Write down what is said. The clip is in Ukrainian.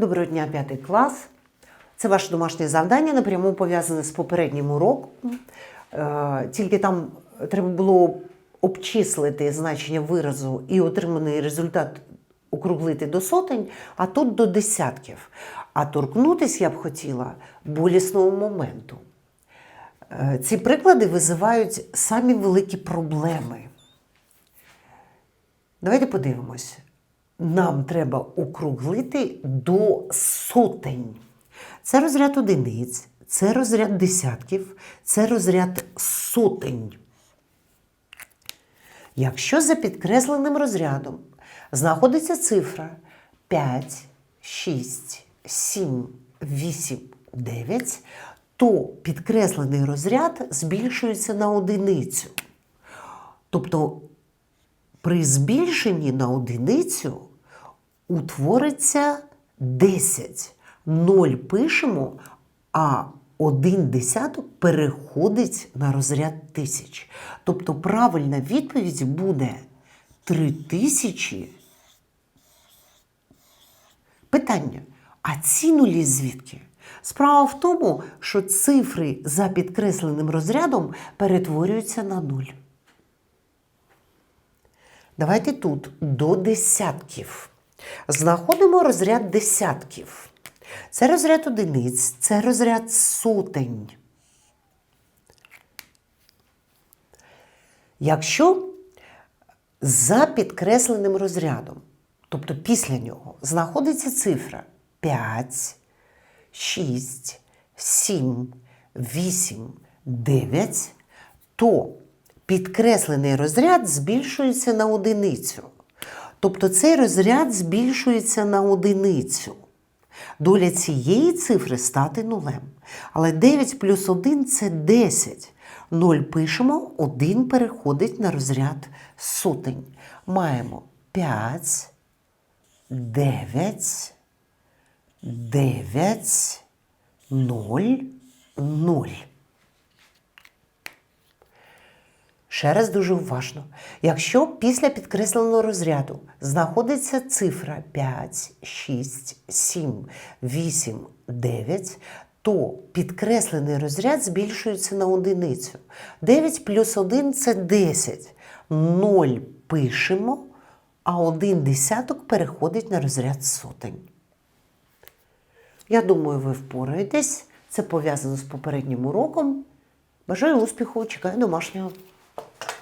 Доброго дня, п'ятий клас. Це ваше домашнє завдання напряму пов'язане з попереднім уроком. Е, Тільки там треба було обчислити значення виразу і отриманий результат округлити до сотень, а тут до десятків. А торкнутися я б хотіла болісного моменту. Е, Ці приклади визивають самі великі проблеми. Давайте подивимось. Нам треба округлити до сотень. Це розряд одиниць, це розряд десятків, це розряд сотень. Якщо за підкресленим розрядом знаходиться цифра 5, 6, 7, 8, 9, то підкреслений розряд збільшується на одиницю. Тобто при збільшенні на одиницю утвориться 10. 0 пишемо, а один десяток переходить на розряд тисяч. Тобто правильна відповідь буде 3000. Питання: а ці нулі звідки? Справа в тому, що цифри за підкресленим розрядом перетворюються на нуль. Давайте тут до десятків. Знаходимо розряд десятків. Це розряд одиниць, це розряд сотень. Якщо за підкресленим розрядом, тобто після нього, знаходиться цифра 5, 6, 7, 8, 9, то підкреслений розряд збільшується на одиницю. Тобто цей розряд збільшується на одиницю. Доля цієї цифри стати нулем. Але 9 плюс 1 це 10. 0 пишемо, 1 переходить на розряд сотень. Маємо 5, 9, 9, 0, 0. Ще раз дуже уважно. Якщо після підкресленого розряду знаходиться цифра 5, 6, 7, 8, 9, то підкреслений розряд збільшується на одиницю. 9 плюс 1 це 10. 0 пишемо, а 1 десяток переходить на розряд сотень. Я думаю, ви впораєтесь. Це пов'язано з попереднім уроком. Бажаю успіху, чекаю домашнього.